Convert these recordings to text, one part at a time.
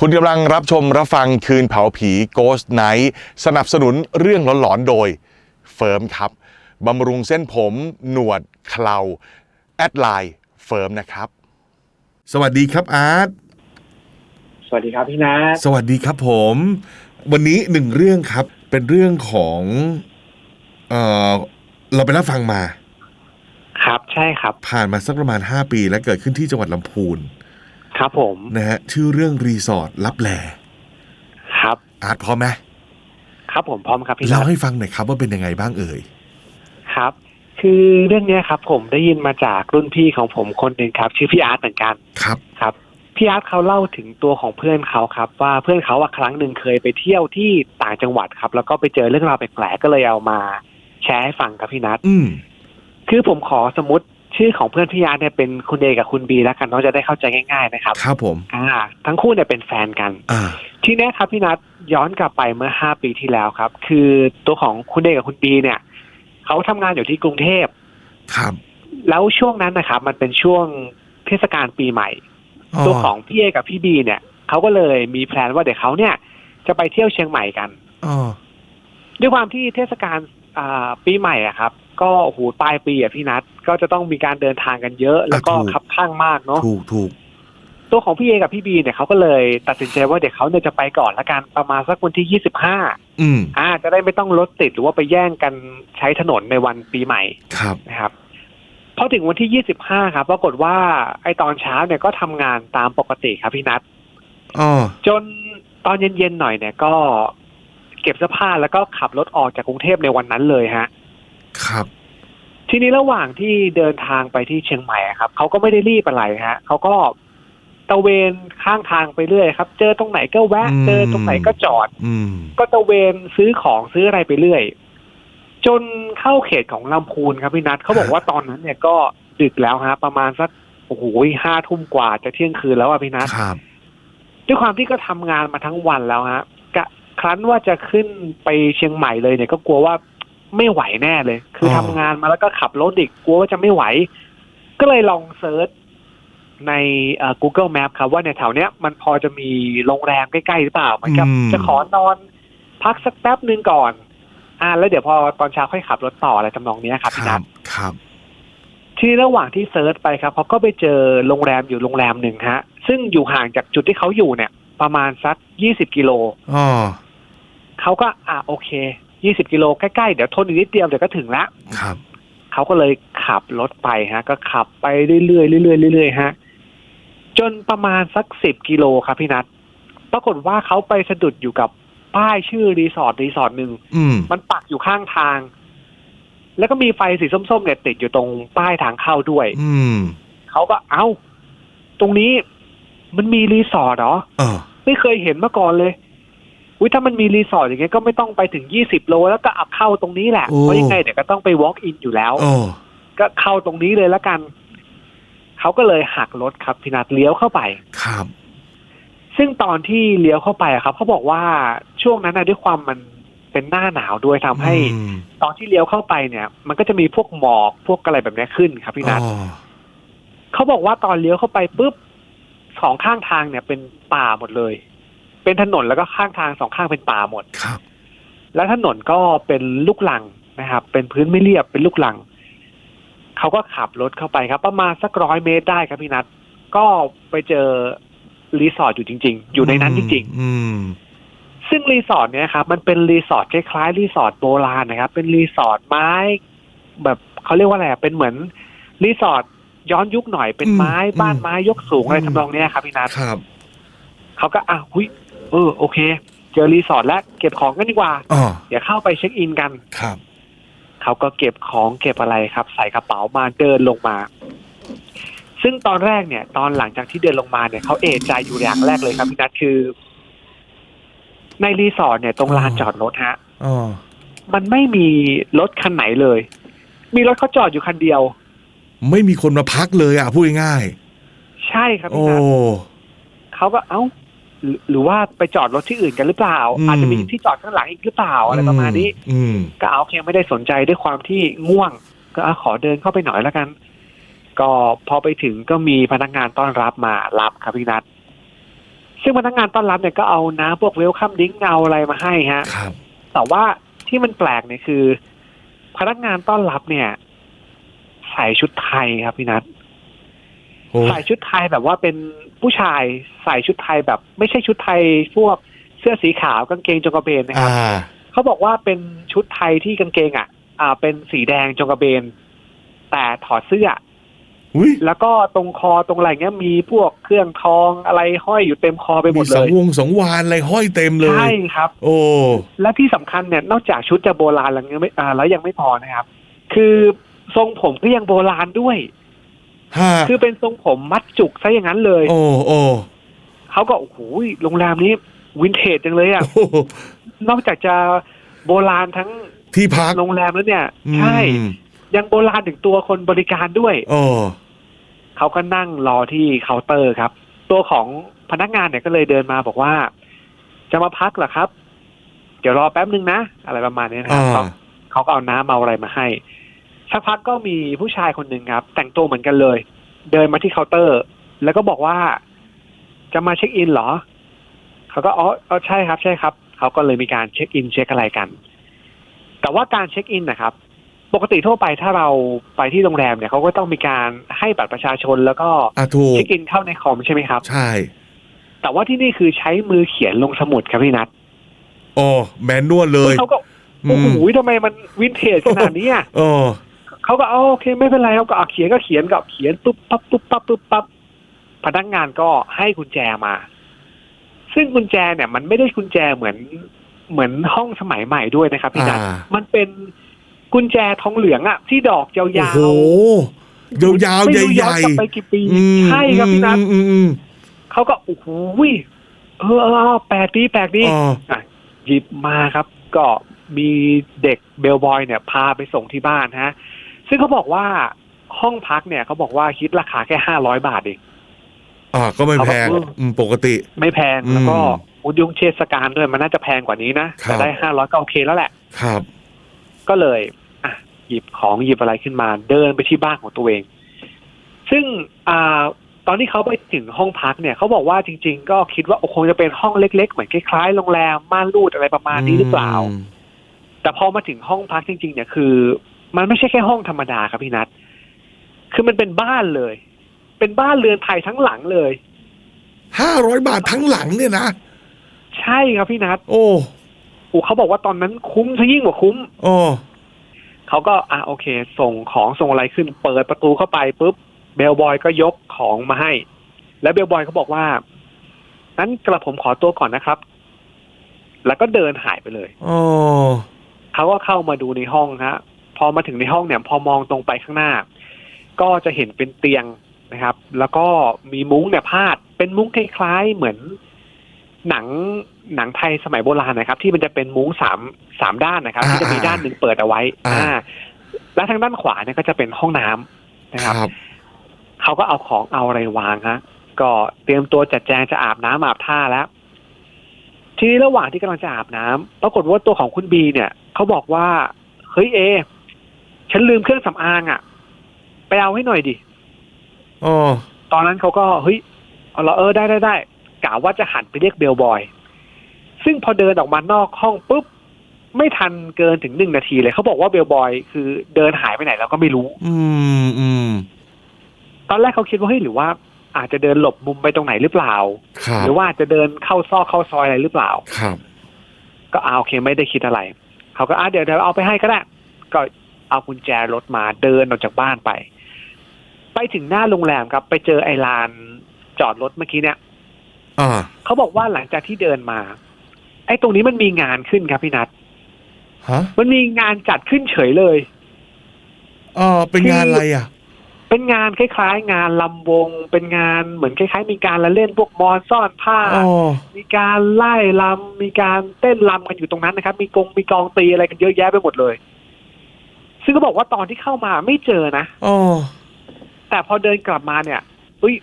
คุณกำลังรับชมรับฟังคืนเผาผี Ghost Night สนับสนุนเรื่องหลอนๆโดยเฟิร์มครับบำรุงเส้นผม หนวดเคราแอดไลน์เฟิร์มนะครับ สวัสดีครับอาร์ตสวัสดีครับพี่นัทสวัสดีครับผม วันนี้หนึ่งเรื่องครับเป็นเรื่องของเออเราไปรับฟังมา ครับใช่ครับ ผ่านมาสักประมาณ 5 ปีและเกิดขึ้นที่จังหวัดลำพูน ครับผมนะฮะชื่อเรื่องรีสอร์ทลับแลครับอาร์ตพร้อมไหมครับผมพร้อมครับพี่นัเล่าทให้ฟังหน่อยครับว่าเป็นยังไงบ้างเอ่ยครับ คือเรื่องเนี้ยครับ ผมได้ยินมาจากรุ่นพี่ของผมคนหนึ่งครับ ชื่อพี่อาร์ตเหมือนกันครับครับพี่อาร์ตเขาเล่าถึงตัวของเพื่อนเขาครับ ว่าเพื่อนเขาอะครั้งหนึ่งเคยไปเที่ยวที่ต่างจังหวัดครับ แล้วก็ไปเจอเรื่องราวแปลกๆก็เลยเอามา แชร์ให้ฟังครับพี่นัทอืมคือผมขอสมมติ ชื่อของเพื่อนพี่อาร์ตเนี่ยเป็นคุณเอกับคุณบีแล้วกันเนาะจะได้เข้าใจง่าย ๆ นะครับ ครับผมอ่าทั้งคู่เนี่ยเป็นแฟนกัน อ่า ทีเนี้ยครับพี่นัทย้อนกลับไปเมื่อห้าปีที่แล้วครับ คือตัวของคุณเอกกับคุณปีเนี่ยเขาทำงานอยู่ที่กรุงเทพ ครับ แล้วช่วงนั้นนะครับ มันเป็นช่วงเทศกาลปีใหม่ ตัวของพี่เอกับพี่บีเนี่ยเขาก็เลยมีแพลนว่าเดี๋ยวเขาเนี่ย จะไปเที่ยวเชียงใหม่กันอ๋อด้วยความที่เทศกาลอ่าปีใหม่อะครับ ก็โอ้โหปลายปีอะพี่นัท ก็จะต้องมีการเดินทางกันเยอะ แล้วก็คับข้างมากเนาะถูกถูกตัวของพี่เอกับพี่บีเนี่ยเขาก็เลยตัดสินใจว่าเดี๋ยวเขาเนี่ยจะไปก่อนละกันประมาณสักวันที่ยี่สิบห้าอืมอ่า จะได้ไม่ต้องรถติดหรือว่าไปแย่งกันใช้ถนนในวันปีใหม่ครับนะครับพอถึงวันที่25ครับปรากฏว่าไอ้ตอนเช้าเนี่ยก็ทำงานตามปกติครับพี่นัทอ๋อจนตอนเย็นๆหน่อยเนี่ยก็เก็บเสื้อผ้าแล้วก็ขับรถออกจากกรุงเทพในวันนั้นเลยฮะ ครับ ทีนี้ระหว่างที่เดินทางไปที่เชียงใหม่อะครับเขาก็ไม่ได้รีบอะไรฮะเขาก็ตะเวนข้างทางไปเรื่อยครับ เจอตรงไหนก็แวะ อืม เจอตรงไหนก็จอด อืม ก็ตะเวนซื้อของซื้ออะไรไปเรื่อย จนเข้าเขตของลำพูนครับพี่นัทเขาบอกว่าตอนนั้นเนี่ยก็ดึกแล้วฮะประมาณสักโอ้โหห้าทุ่มกว่าจะเที่ยงคืนแล้วอะพี่นัท ครับ ด้วยความที่ก็ทำงานมาทั้งวันแล้วฮะกะครั้นว่าจะขึ้นไปเชียงใหม่เลยเนี่ยก็กลัวว่า ไม่ไหวแน่เลย คือออทำงานมาแล้วก็ขับรถอีกกลัวว่าจะไม่ไหว ก็เลยลองเซิร์ชในเอ่อ Google Map ครับว่าในแถวเนี้ยมันพอจะมีโรงแรมใกล้ๆหรือเปล่าเหมือนกับอืมจะขอนอนพักสักแป๊บหนึ่งก่อน อ่า แล้วเดี๋ยวพอตอนเช้าค่อยขับรถต่ออะไรทำนองเนี้ยครับคพี่รันับทครับ ที่ระหว่างที่เซิร์ชไปครับเขาก็ไปเจอโรงแรมอยู่โรงแรมหนึ่งฮะ ซึ่งอยู่ห่างจากจุดที่เขาอยู่เนี่ย ประมาณสักยี่สิบกิโลอ๋อเขาก็อ่าโอเค ยี่สิบกิโลใกล้ๆ เดี๋ยวทนอีกนิดเดียวเดี๋ยวก็ถึงละครับ เขาก็เลยขับรถไปฮะ ก็ขับไปเรื่อยๆเรื่อยๆเรื่อยๆฮะ จนประมาณสักสิบกิโลครับพี่นัทปรากฏว่าเขาไปสะดุดอยู่กับป้ายชื่อรีสอร์ทรีสอร์ทหนึ่งอืมมันปักอยู่ข้างทาง แล้วก็มีไฟสีส้มๆเนี่ยติดอยู่ตรงป้ายทางเข้าด้วย อืมเขาก็เอ้า ตรงนี้มันมีรีสอร์ทเหรอ เออ ไม่เคยเห็นมาก่อนเลย อุ้ยถ้ามันมีรีสอร์ทอย่างเงี้ยก็ไม่ต้องไปถึงยี่สิบโล แล้วก็อับเข้าตรงนี้แหละโอ้เพราะยังไงเดี๋ยวก็ต้องไป walk in อยู่แล้วโอ้ก็เข้าตรงนี้เลยแล้วกันเขาก็เลยหักรถครับพี่นัทเลี้ยวเข้าไปครับ ซึ่งตอนที่เลี้ยวเข้าไปอะครับเขาบอกว่าช่วงนั้นนะด้วยความมันเป็นหน้าหนาวด้วยทำให้อืมตอนที่เลี้ยวเข้าไปเนี่ย มันก็จะมีพวกหมอกพวกอะไรแบบเนี้ยขึ้นครับพี่นัทอ๋อเขาบอกว่าตอนเลี้ยวเข้าไปปุ๊บสองข้างทางเนี่ยเป็นป่าหมดเลย เป็นถนนแล้วก็ข้างทางสองข้างเป็นป่าหมดครับ แล้วถนนก็เป็นลูกลังนะครับ เป็นพื้นไม่เรียบเป็นลูกลังเขาก็ขับรถเข้าไปครับ ประมาณสักร้อยเมตรได้ครับพี่นัทก็ไปเจอรีสอร์ทอยู่จริง ๆ อยู่ในนั้นจริงอืมๆซึ่งรีสอร์ทเนี่ยครับมันเป็นรีสอร์ทคล้ายๆรีสอร์ทโบราณนะครับ เป็นรีสอร์ทไม้ แบบเขาเรียกว่าอะไรอะเป็นเหมือนรีสอร์ทย้อนยุคหน่อยเป็นไม้อืมบ้านไม้ยกสูงอะไรอืมทำนองเนี้ยครับพี่นัทครับเขาก็อะหุย เออโอเค เจอรีสอร์ทแล้วเก็บของกันดีกว่าอ๋อเดี๋ยวเข้าไปเช็คอินกัน ครับ เขาก็เก็บของเก็บอะไรครับ ใส่กระเป๋ามาเดินลงมา ซึ่งตอนแรกเนี่ย ตอนหลังจากที่เดินลงมาเนี่ยเขาเอะใจอยู่อย่างแรกเลยครับพี่นัทคือ ในรีสอร์ทเนี่ยตรงลานจอดรถฮะอ๋อมันไม่มีรถคันไหนเลย มีรถเขาจอดอยู่คันเดียว ไม่มีคนมาพักเลยอะพูดง่ายใช่ครับๆโอ้พี่นัทเขาก็เอ้า หรือหรือว่าไปจอดรถที่อื่นกันหรือเปล่าอืมอาจจะมีที่จอดข้างหลังอีกหรือเปล่าอะไรประมาณนี้อืมก็เอาเพียงไม่ได้สนใจด้วยความที่ง่วง ก็เอาขอเดินเข้าไปหน่อยแล้วกัน ก็พอไปถึงก็มีพนักงานต้อนรับมารับครับพี่นัทซึ่งพนักงานต้อนรับเนี่ยก็เอาน้ำพวกเวลคัมดิ้งเอาอะไรมาให้ฮะครับแต่ว่าที่มันแปลกเนี่ยคือ พนักงานต้อนรับเนี่ยใส่ชุดไทยครับพี่นัทโอ้ ใส่ชุดไทยแบบว่าเป็นผู้ชายใส่ชุดไทยแบบ ไม่ใช่ชุดไทยพวกเสื้อสีขาวกางเกงจงกระเบนนะครับอ่าเขาบอกว่าเป็นชุดไทยที่กางเกงอะ อ่า เป็นสีแดงจงกระเบน แต่ถอดเสื้ออุ้ยแล้วก็ตรงคอตรงไหล่เงี้ยมีพวกเครื่องทองอะไรห้อยอยู่เต็มคอไปหมมีดเลสังยวงสังวานอะไรห้อยเต็มเลยใช่ครับ โอ้และที่สำคัญเนี่ยนอกจากชุดจะโบราณแล้วยังไม่อ่าแล้วยังไม่พอนะครับ คือทรงผมก็ยังโบราณด้วยฮะ คือเป็นทรงผมมัดจุกซะอย่างนั้นเลย โอ้โอ้เขาก็โอ้โหโรงแรมนี้วินเทจจังเลยอะโอ้นอกจากจะโบราณทั้งที่พักโรงแรมแล้วเนี่ย ใช่อืมยังโบราณถึงตัวคนบริการด้วย โอ้เขาก็นั่งรอที่เคาน์เตอร์ครับ ตัวของพนักงานเนี่ยก็เลยเดินมาบอกว่า จะมาพักเหรอครับ เดี๋ยวรอแป๊บนึงนะ อะไรประมาณนี้นะครับอ่าเขาเขาก็เอาน้ำเอาอะไรมาให้ สักพักก็มีผู้ชายคนหนึ่งครับ แต่งตัวเหมือนกันเลย เดินมาที่เคาน์เตอร์ แล้วก็บอกว่าจะมาเช็คอินเหรอ เขาก็อ๋ออ๋อใช่ครับ ใช่ครับ เขาก็เลยมีการเช็คอินเช็คอะไรกัน แต่ว่าการเช็คอินนะครับ ปกติทั่วไปถ้าเราไปที่โรงแรมเนี่ยเขาก็ต้องมีการให้บัตรประชาชนแล้วก็อะถูกเช็คอินเข้าในคอมใช่ไหมครับ ใช่ แต่ว่าที่นี่คือใช้มือเขียนลงสมุดครับพี่นัทโอ้แมนนวลเลยเขาก็โอ้โหทำไมมันวินเทจขนาดนี้อะโอ้ เขาก็เอาโอเคไม่เป็นไรเขาก็เอาเขียนก็เขียนกับเขียนปุ๊บปั๊บปุ๊บปั๊บปุ๊บปั๊บพนักงานก็ให้กุญแจมา ซึ่งกุญแจเนี่ย มันไม่ได้กุญแจเหมือนเหมือนห้องสมัยใหม่ด้วยนะครับพี่นัทอ่ามันเป็นกุญแจทองเหลืองอะที่ดอกยาวโอ้ๆโหยาวๆไม่ใรู้หย้อนญ่กลับไปกี่ปีๆอืมใช่ครับพี่นัทอืมอืมอืมเขาก็โอ้โหเออเออเออแปลกดีแปลกดีอ๋ออะหยิบมาครับ ก็มีเด็กเบลบอยเนี่ย พาไปส่งที่บ้านฮะ ซึ่งเขาบอกว่าห้องพักเนี่ยเขาบอกว่าคิดราคาแค่ห้าร้อยบาทเองอ่าก็ไม่แพงเขาบอกอืมปกติ ไม่แพงอืมแล้วก็อุดยงเชษการด้วยมันน่าจะแพงกว่านี้นะครับแต่ได้ห้าร้อยก็โอเคแล้วแหละ ครับ ก็เลยอะหยิบของหยิบอะไรขึ้นมา เดินไปที่บ้านของตัวเอง ซึ่งอ่าตอนที่เขาไปถึงห้องพักเนี่ยเขาบอกว่าจริง ๆ ก็คิดว่าคงจะเป็นห้องเล็ก ๆ เหมือนคล้ายๆโรงแรมม่านรูดอะไรประมาณนี้หรือเปล่าอืมแต่พอมาถึงห้องพักจริง ๆ เนี่ยคือ มันไม่ใช่แค่ห้องธรรมดาครับพี่นัทคือมันเป็นบ้านเลย เป็นบ้านเรือนไทยทั้งหลังเลยห้าร้อยบาททั้งหลังเนี่ยนะใช่ครับพี่นัทโอ้โอ้เขาบอกว่าตอนนั้นคุ้มซะยิ่งกว่าคุ้มโอ้เขาก็อะโอเค ส่งของส่งอะไรขึ้น เปิดประตูเข้าไปปุ๊บเบลบอยก็ยกของมาให้ แล้วเบลบอยเขาบอกว่านั้นกระผมขอตัวก่อนนะครับ แล้วก็เดินหายไปเลยโอ้เขาก็เข้ามาดูในห้องฮะ พอมาถึงในห้องเนี่ยพอมองตรงไปข้างหน้า ก็จะเห็นเป็นเตียงนะครับ แล้วก็มีมุ้งเนี่ยพาด เป็นมุ้งคล้ายๆเหมือนหนังหนังไทยสมัยโบราณนะครับ ที่มันจะเป็นมุ้งสามสามด้านนะครับที่จะมีด้านหนึ่งเปิดเอาไว้ อ่า และทางด้านขวาเนี่ยก็จะเป็นห้องน้ำนะคครับรับเขาก็เอาของเอาอะไรวางฮะก็เตรียมตัวจัดแจงจะอาบน้ำอาบท่าแล้ว ทีนี้ระหว่างที่กำลังจะอาบน้ำปรากฏว่าตัวของคุณบีเนี่ยเขาบอกว่าเฮ้ยเอ ฉันลืมเครื่องสำอางอะ่ะ ไปเอาให้หน่อยดิโอ้ตอนนั้นเขาก็เฮ้ยเอาละเออได้ได้ได้กะว่าจะหันไปเรียกเบลบอย ซึ่งพอเดินออกมานอกห้องปุ๊บไม่ทันเกินถึงหนึ่งนาทีเลยเขาบอกว่าเบลบอยคือเดินหายไปไหนแล้วก็ไม่รู้ อืมอืมตอนแรกเขาคิดว่าเฮ้ยหรือว่า อาจจะเดินหลบมุมไปตรงไหนหรือเปล่าครับหรือว่าอาจจะเดินเข้าซอกเข้าซอยอะไรหรือเปล่าครับ ก็เอาโอเคไม่ได้คิดอะไร เขาก็อะเดี๋ยวเดี๋ยวเอาไปให้ก็ได้ก็ เอากุญแจรถมาเดินออกจากบ้านไป ไปถึงหน้าโรงแรมครับ ไปเจอไอ้ลานจอดรถเมื่อกี้เนี่ยอ่าเขาบอกว่าหลังจากที่เดินมา ไอ้ตรงนี้มันมีงานขึ้นครับพี่นัทฮะมันมีงานจัดขึ้นเฉยเลยอ๋อเป็นงานอะไรอะ เป็นงานคล้ายๆ งานลำวง เป็นงานเหมือนคล้ายๆ มีการละเล่นพวกมอนซ่อนผ้าอ๋อมีการไล่ลำมีการเต้นลำกันอยู่ตรงนั้นนะครับ มีกงมีกองตีอะไรกันเยอะแยะไปหมดเลย ซึ่งก็บอกว่าตอนที่เข้ามาไม่เจอนะอ๋อแต่พอเดินกลับมาเนี่ยอุ้ย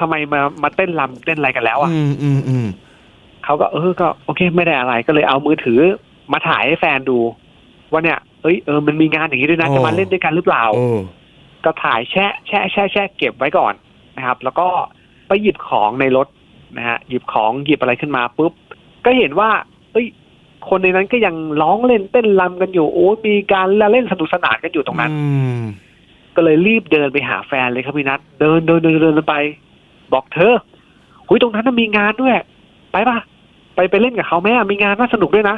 ทำไมมามาเต้นลำเต้นอะไรกันแล้วอะ อืมอืมอืมเขาก็เออก็โอเคไม่ได้อะไรก็เลยเอามือถือมาถ่ายให้แฟนดู ว่าเนี่ยเอ้ยเออมันมีงานอย่างนี้ด้วยนะจะมาเล่นด้วยกันหรือเปล่าโอ้ก็ถ่ายแช่แช่แช่แช่เก็บไว้ก่อนนะครับ แล้วก็ไปหยิบของในรถนะฮะหยิบของหยิบอะไรขึ้นมาปุ๊บ ก็เห็นว่า เอ้ย คนในนั้นก็ยังร้องเล่นเต้นรำกันอยู่โอ้มีการละเล่นสนุกสนานกันอยู่ตรงนั้นอืมก็เลยรีบเดินไปหาแฟนเลยครับพี่นัทเดินเดินเดินเดินไป บอกเธอหุยตรงนั้นนะมีงานด้วย ไปปะไปไปเล่นกับเขาไหมอะมีงานน่าสนุกด้วยนะ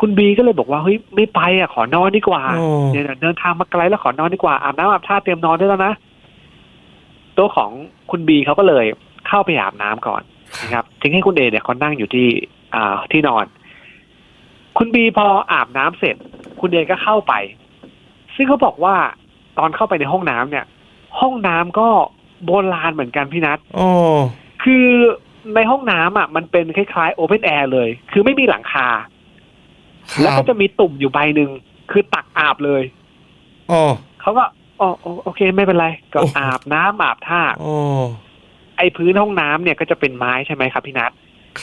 คุณบีก็เลยบอกว่าเฮ้ยไม่ไปอะขอนอนดีกว่าโอ้เดี๋ยวเดินทางมาไกลแล้วขอนอนดีกว่าอาบน้ำอาบท่าเตรียมนอนได้แล้วนะตัวของคุณบีเขาก็เลยเข้าไปอาบน้ำก่อนนะครับทิ้งให้คุณเอเนี่ยเขานั่งอยู่ที่ อ่าที่นอน คุณบีพออาบน้ำเสร็จ คุณเอก็เข้าไป ซึ่งเขาบอกว่าตอนเข้าไปในห้องน้ำเนี่ย ห้องน้ำก็โบราณเหมือนกันพี่นัทโอ้คือในห้องน้ำอะ มันเป็นคล้ายๆโอเพนแอร์เลย คือไม่มีหลังคาครับแล้วก็จะมีตุ่มอยู่ใบหนึ่งคือตักอาบเลยโอ้เขาก็อ๋อโอโอเค ไม่เป็นไร ก็โอ้อาบน้ำอาบท่าโอ้ไอ้พื้นห้องน้ำเนี่ยก็จะเป็นไม้ใช่ไหมครับพี่นัท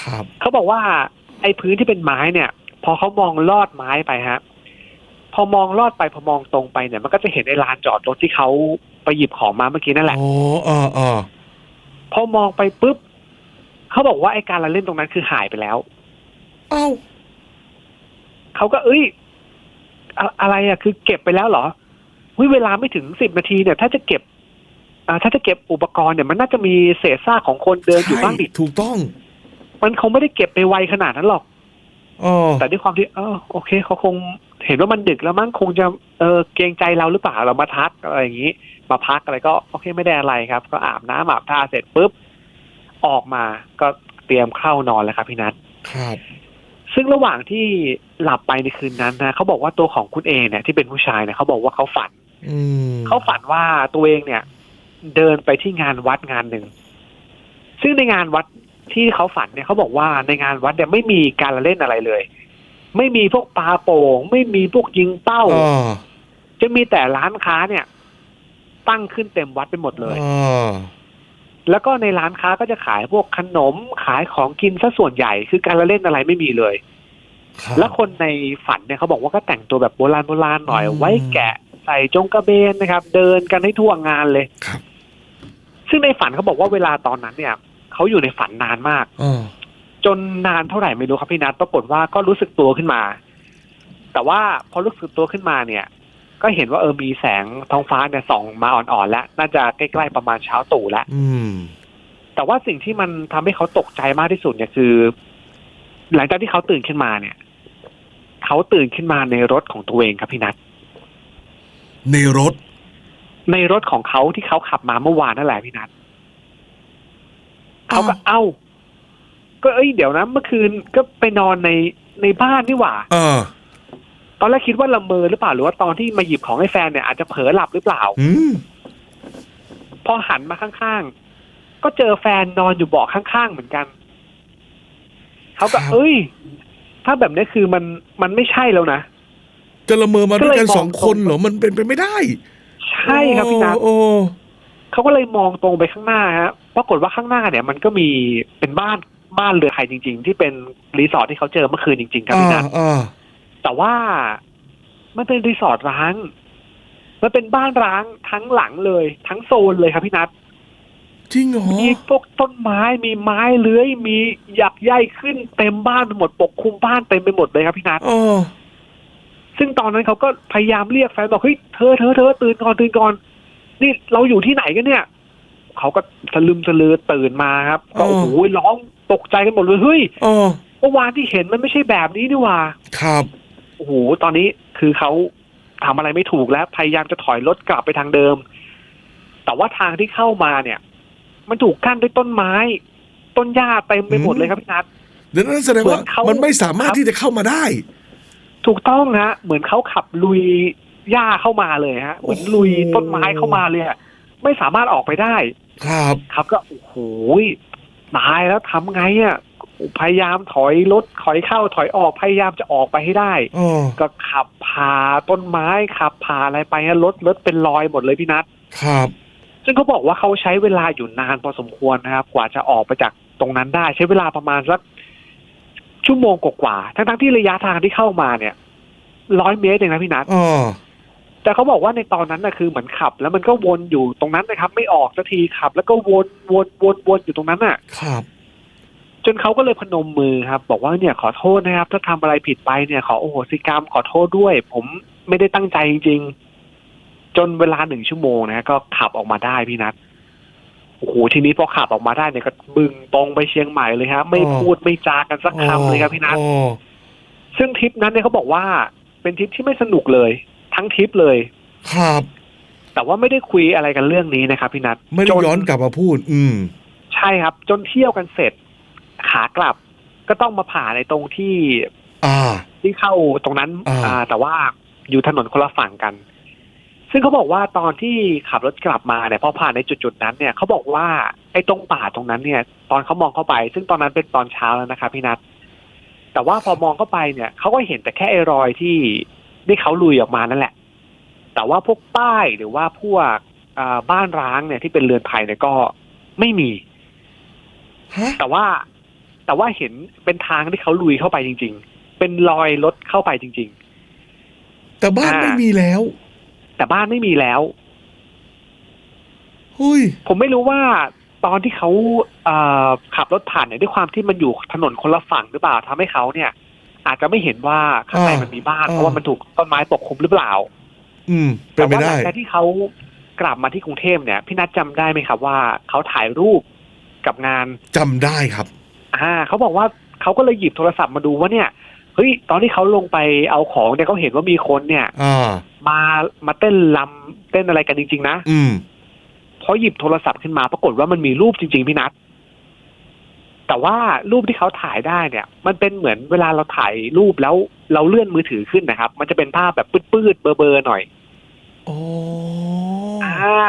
ครับเขาบอกว่าไอ้พื้นที่เป็นไม้เนี่ย พอเขามองลอดไม้ไปฮะ พอมองลอดไปพอมองตรงไปเนี่ย มันก็จะเห็นไอ้ลานจอดรถที่เขาไปหยิบของมาเมื่อกี้นั่นแหละโอ้เออเออพอมองไปปุ๊บเขาบอกว่าไอ้การละเล่นตรงนั้นคือหายไปแล้วเอ้าเขาก็เอ้ย อะอะไรอะ คือเก็บไปแล้วเหรอวิเวลาไม่ถึงสิบนาทีเนี่ย ถ้าจะเก็บอ่าถ้าจะเก็บอุปกรณ์เนี่ยมันน่าจะมีเศษซากของคนเดินอยู่บ้างดิใช่ถูกต้อง มันคงไม่ได้เก็บไปไวขนาดนั้นหรอกโอ้แต่ด้วยความที่เออโอเคเขาคงเห็นว่ามันดึกแล้วมั้งคงจะเออเกรงใจเราหรือเปล่าเรามาทักอะไรอย่างนี้ มาพักอะไรก็โอเคไม่ได้อะไรครับ ก็อาบน้ำอาบท่าเสร็จปุ๊บออกมาก็เตรียมเข้านอนแล้วครับพี่นัทครับซึ่งระหว่างที่หลับไปในคืนนั้นนะเขาบอกว่าตัวของคุณเอเนี่ยที่เป็นผู้ชายเนี่ยเขาบอกว่าเขาฝันอืมเขาฝันว่าตัวเองเนี่ย เดินไปที่งานวัดงานหนึ่งซึ่งในงานวัด ที่เขาฝันเนี่ยเขาบอกว่าในงานวัดเนี่ยไม่มีการละเล่นอะไรเลย ไม่มีพวกปลาโป่ง ไม่มีพวกยิงเป้า อ๋อจะมีแต่ร้านค้าเนี่ย ตั้งขึ้นเต็มวัดไปหมดเลย อ๋อแล้วก็ในร้านค้าก็จะขายพวกขนมขายของกินซะส่วนใหญ่ คือการละเล่นอะไรไม่มีเลยครับ แล้วคนในฝันเนี่ยเขาบอกว่าก็แต่งตัวแบบโบราณโบราณหน่อย อืม ไว้แกะใส่จงกระเบนนะครับ เดินกันให้ทั่วงานเลย ครับ ซึ่งในฝันเขาบอกว่าเวลาตอนนั้นเนี่ย เขาอยู่ในฝันนานมากอ๋อจนนานเท่าไหร่ไม่รู้ครับพี่นัทปรากฏว่าก็รู้สึกตัวขึ้นมา แต่ว่าพอรู้สึกตัวขึ้นมาเนี่ย ก็เห็นว่าเออมีแสงท้องฟ้าเนี่ยส่องมาอ่อนๆแล้วน่าจะใกล้ๆประมาณเช้าตู่แล้วอืมแต่ว่าสิ่งที่มันทำให้เขาตกใจมากที่สุดเนี่ยคือ หลังจากที่เขาตื่นขึ้นมาเนี่ยเขาตื่นขึ้นมาในรถของตัวเองครับพี่นัทในรถ ในรถของเขาที่เขาขับมาเมื่อวานนั่นแหละพี่นัท เขาก็อ้าวเอ้า ก็เอ้ยเดี๋ยวนะเมื่อคืนก็ไปนอนในในบ้านนี่หว่า เออ ตอนแรกคิดว่าละเมอหรือเปล่าหรือว่าตอนที่มาหยิบของให้แฟนเนี่ยอาจจะเผลอหลับหรือเปล่า อืมพอหันมาข้างๆ ก็เจอแฟนนอนอยู่เบาะข้างๆเหมือนกัน เขาก็ครับเอ้ย ถ้าแบบนี้คือมันมันไม่ใช่แล้วนะ จะละเมอมาด้วยกันก็เลยมองสองคนเหรอมันเป็นไปไม่ได้ ใช่ครับพี่นัทโอ้เขาก็เลยมองตรงไปข้างหน้าฮะ ปรากฏว่าข้างหน้าเนี่ยมันก็มีเป็นบ้านบ้านเรือไทยจริง ๆ ที่เป็นรีสอร์ทที่เขาเจอเมื่อคืนจริง ๆ ครับอ่าพี่นัทอ่าแต่ว่ามันเป็นรีสอร์ทร้าง มันเป็นบ้านร้างทั้งหลังเลย ทั้งโซนเลยครับพี่นัทจริงเหรอมีพวกต้นไม้มีไม้เลื้อย มีหยักใยขึ้นเต็มบ้านไปหมดปกคลุมบ้านเต็มไปหมดเลยครับพี่นัทอ๋อซึ่งตอนนั้นเขาก็พยายามเรียกแฟนบอกเฮ้ยเธอเธอเธอตื่นก่อนตื่นก่อน นี่เราอยู่ที่ไหนกันเนี่ย เขาก็สลึมสลือตื่นมาครับ ก็โอ้โหร้องตกใจกันหมดเลยเฮ้ยอ๋อเมื่อวานที่เห็นมันไม่ใช่แบบนี้นี่หว่า ครับโอ้โหตอนนี้คือเขาทำอะไรไม่ถูกแล้วพยายามจะถอยรถกลับไปทางเดิม แต่ว่าทางที่เข้ามาเนี่ย มันถูกกั้นด้วยต้นไม้ ต้นหญ้าเต็มไปหมดเลยครับพี่นัทเดี๋ยวนั้นแสดงว่าเหมือนเขามัมันไม่สามารถครับที่จะเข้ามาได้ ถูกต้องฮะ เหมือนเขาขับลุยหญ้าเข้ามาเลยฮะ เหมือนลุยต้นไม้เข้ามาเลยอะไม่สามารถออกไปได้ ครับ ครับก็โอ้โหตายแล้วทำไงอะพยายามถอยรถถอยเข้าถอยออกพยายามจะออกไปให้ได้อ๋อก็ขับผ่าต้นไม้ขับผ่าอะไรไปฮะรถรถเป็นรอยหมดเลยพี่นัทครับ ซึ่งเขาบอกว่าเขาใช้เวลาอยู่นานพอสมควรนะครับ กว่าจะออกไปจากตรงนั้นได้ ใช้เวลาประมาณสักชั่วโมงกว่าๆทั้งๆที่ระยะทางที่เข้ามาเนี่ยร้อยเมตรเองนะพี่นัทอ๋อ แต่เขาบอกว่าในตอนนั้นนะคือเหมือนขับ แล้วมันก็วนอยู่ตรงนั้นนะครับ ไม่ออกสักทีขับ แล้วก็วนวนวนวนอยู่ตรงนั้นน่ะ ครับ จนเขาก็เลยพนมมือครับ บอกว่าเนี่ยขอโทษนะครับ ถ้าทำอะไรผิดไปเนี่ยขอโอโหสิกรรมขอโทษด้วย ผมไม่ได้ตั้งใจจริง ๆ จนเวลาหนึ่งชั่วโมงนะก็ขับออกมาได้พี่นัทโอ้โหทีนี้พอขับออกมาได้เนี่ยก็บึงตรงไปเชียงใหม่เลยครับไม่อ๋อพูดไม่จากันสักคำเลยครับพี่นัทอ๋อซึ่งทริปนั้นเนี่ยเขาบอกว่าเป็นทริปที่ไม่สนุกเลย ทั้งทริปเลย ครับ แต่ว่าไม่ได้คุยอะไรกันเรื่องนี้นะครับพี่นัทไม่ได้จย้อนกลับมาพูด อืม ใช่ครับ จนเที่ยวกันเสร็จ ขากลับก็ต้องมาผ่านในตรงที่ อ่า ที่เข้าตรงนั้นอ่าอ่า แต่ว่าอยู่ถนนคนละฝั่งกัน ซึ่งเขาบอกว่าตอนที่ขับรถกลับมาเนี่ยพอผ่านในจุดๆนั้นเนี่ยเขาบอกว่าไอ้ตรงป่าตรงนั้นเนี่ย ตอนเขามองเข้าไป ซึ่งตอนนั้นเป็นตอนเช้าแล้วนะครับพี่นัทแต่ว่าพอมองเข้าไปเนี่ยเขาก็เห็นแต่แค่ไอ้รอยที่ ที่เขาลุยออกมานั่นแหละ แต่ว่าพวกป้ายหรือว่าพวกอ่าบ้านร้างเนี่ยที่เป็นเรือนไผ่เนี่ยก็ไม่มีฮะแต่ว่าแต่ว่าเห็นเป็นทางที่เขาลุยเข้าไปจริง ๆ เป็นรอยรถเข้าไปจริงแต่บ้านอ่าไม่มีแล้วๆแต่บ้านไม่มีแล้วเฮ้ยผมไม่รู้ว่าตอนที่เขาเอ่อขับรถผ่านเนี่ยด้วยความที่มันอยู่ถนนคนละฝั่งหรือเปล่าทำให้เขาเนี่ย อาจจะไม่เห็นว่าข้างในอ่ามัมันมีบ้านอ่าเพราะว่ามันถูกต้นไม้ปกคลุมหรือเปล่า อืมเป็นไปแต่ว่าหได้ลังจากที่เขากลับมาที่กรุงเทพเนี่ย พี่นัทจำได้ไหมครับว่าเขาถ่ายรูปกับงานจำได้ครับอ่าเขาบอกว่าเขาก็เลยหยิบโทรศัพท์มาดูว่าเนี่ยเฮ้ยตอนที่เขาลงไปเอาของเนี่ยเขาเห็นว่ามีคนเนี่ยอ่ามามาเต้นลำเต้นอะไรกันจริง ๆ นะ อืมพอหยิบโทรศัพท์ขึ้นมาปรากฏว่ามันมีรูปจริง ๆ พี่นัท แต่ว่ารูปที่เขาถ่ายได้เนี่ย มันเป็นเหมือนเวลาเราถ่ายรูปแล้วเราเลื่อนมือถือขึ้นนะครับ มันจะเป็นภาพแบบปืดๆเบลอๆหน่อยอ๋ออ่า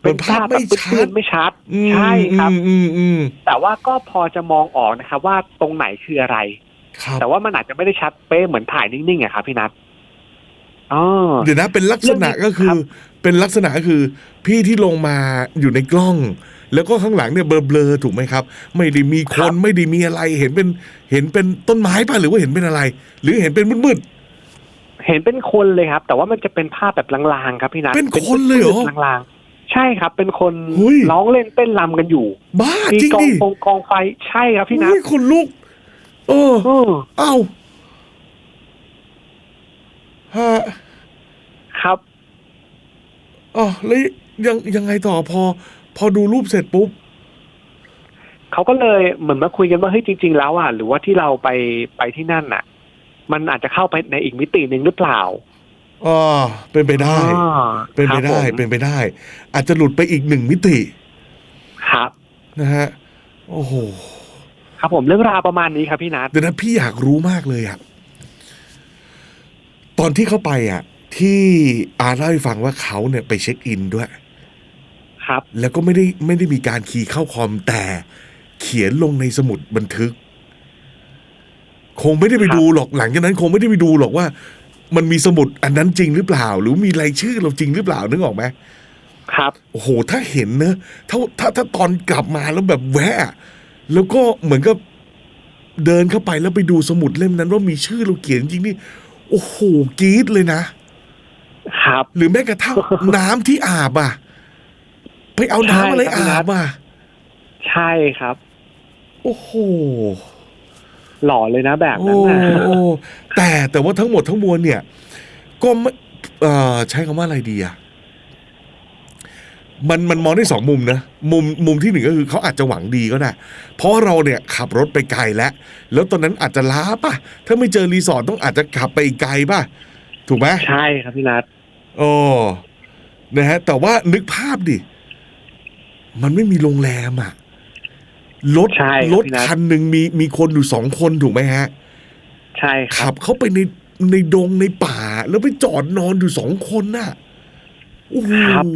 เป็นภาพไม่แบบชัดปืดๆไม่ชัดอืมใช่ครับอืมอืมอืมแต่ว่าก็พอจะมองออกนะครับว่าตรงไหนคืออะไรครับแต่ว่ามันอาจจะไม่ได้ชัดเป๊ะเหมือนถ่ายนิ่งๆอะครับพี่นัทอ๋อเดี๋ยวนะเป็นลักษณะเรื่องนี้ก็คือครับเป็นลักษณะก็คือ พี่ที่ลงมาอยู่ในกล้อง แล้วก็ข้างหลังเนี่ยเบลอๆถูกไหมครับ ไม่ได้มีคนไม่ได้มีอะไร เห็นเป็นเห็นเป็นต้นไม้ป่ะหรือว่าเห็นเป็นอะไร หรือเห็นเป็นมืดเห็นเป็นคนเลยครับ แต่ว่ามันจะเป็นภาพแบบลางๆครับพี่นัทเป็นคนเลยเหรอป็นลางๆ ใช่ครับ เป็นคนเฮ้ยร้องเล่นเต้นรำกันอยู่ๆบ้ามีจริงกองดิฟงกองไฟใช่ครับพี่นัทโอ้ยคนลุกเออเออเอ้าฮะครับอ๋อแล้วยังยังไงต่อพอ พอดูรูปเสร็จปุ๊บเขาก็เลยเหมือนมาคุยกันว่าเฮ้ยจริง ๆ แล้วอะหรือว่าที่เราไปไปที่นั่นน่ะ มันอาจจะเข้าไปในอีกมิติหนึ่งหรือเปล่าอ๋อเป็นไปได้อ่าเป็นไปได้ครับผมเป็นไปได้ อาจจะหลุดไปอีกหนึ่งมิติ ครับนะฮะโอ้โหครับผมเรื่องราวประมาณนี้ครับพี่นัทเดี๋ยวนะพี่อยากรู้มากเลยอะตอนที่เขาไปอะที่อาเล่าให้ฟังว่าเขาเนี่ยไปเช็คอินด้วย ครับ แล้วก็ไม่ได้ไม่ได้มีการคีย์เข้าคอมแต่เขียนลงในสมุดบันทึก คงไม่ได้ไปครับดูหรอกหลังจากนั้น คงไม่ได้ไปดูหรอกว่า มันมีสมุดอันนั้นจริงหรือเปล่า หรือมีรายชื่อเราจริงหรือเปล่านึกออกไหมครับโอ้โหถ้าเห็นเนอะถ้าถ้าถ้าตอนกลับมาแล้วแบบแวะ แล้วก็เหมือนกับเดินเข้าไปแล้วไปดูสมุดเล่มนั้น ว่ามีชื่อเราเขียนจริงนี่โอ้โหกรี๊ดเลยนะครับ หรือแม้กระทั่งน้ำที่อาบอะ ไปเอาน้ำอะไรใช่ครับพี่นัอาทบอะใช่ครับ โอ้โหหล่อเลยนะแบบโอ้นั้นนะโอ้แต่แต่ว่าทั้งหมดทั้งมวลเนี่ย ก็ไม่เอ่อใช้คำว่าอะไรดีอะมันมันมองได้สองมุมนะมุมมุมที่หนึ่งก็คือเขาอาจจะหวังดีก็ได้ เพราะเราเนี่ยขับรถไปไกลแล้ว แล้วตอนนั้นอาจจะล้าป่ะ ถ้าไม่เจอรีสอร์ทต้องอาจจะขับไปอีกไกลป่ะ ถูกไหมใช่ครับพี่นัทโอ้นะฮะแต่ว่านึกภาพดิ มันไม่มีโรงแรมอะรถใช่ครับรถพี่นัท คันหนึ่งมีมีคนอยู่สองคนถูกไหมฮะ ใช่ครัขับบเข้าไปในในดงในป่า แล้วไปจอดนอนอยู่สองคนน่ะโอ้โหครับ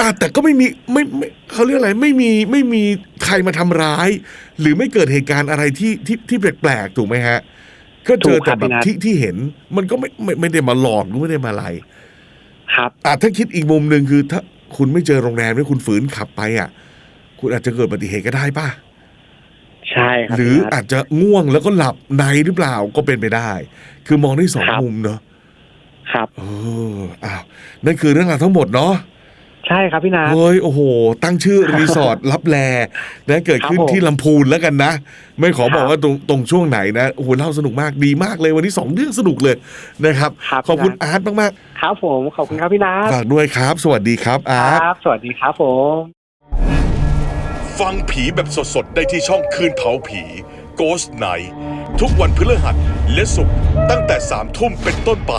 อะแต่ก็ไม่มีไม่ไม่เขาเรียกอะไรไม่มีไม่มีใครมาทำร้าย หรือไม่เกิดเหตุการณ์อะไรที่ที่ที่แปลกๆถูกไหมฮะ ก็เจอถูกครัแต่บแบบพี่นัทที่ที่เห็น มันก็ไม่ไม่ไม่ได้มาหลอกหรือไม่ได้มาอะไร ครับ อะถ้าคิดอีกมุมหนึ่งคือถ้า คุณไม่เจอโรงแรมแล้วคุณฝืนขับไปอะ คุณอาจจะเกิดอุบัติเหตุก็ได้ป่ะใช่ครับหรือพี่นัทอาจจะง่วงแล้วก็หลับในหรือเปล่าก็เป็นไปได้ คือมองได้สองครับมุมเนอะครับเอออ้าวนั่นคือเรื่องราวทั้งหมดเนาะ ใช่ครับพี่นัทเฮ้ยโอ้โห ตั้งชื่อรีสอร์ทรับแลนะเกิดขึ้นครับผมที่ลำพูนแล้วกันนะ ไม่ขอบอกครับว่าตรงตรงช่วงไหนนะโอ้โหเล่าสนุกมากดีมากเลยวันนี้สองเรื่องสนุกเลยนะครับ ครับขอบคุณพี่นัทอาร์ตมากครับผมขอบคุณครับพี่นัทๆฝากด้วยครับ สวัสดีครับคอาร์ตรับ สวัสดีครับผม ฟังผีแบบสดๆ ได้ที่ช่องคืนเผาผี Ghost Night ทุกวันพฤหัสและศุกร์ตั้งแต่3ทุ่มเป็นต้นไป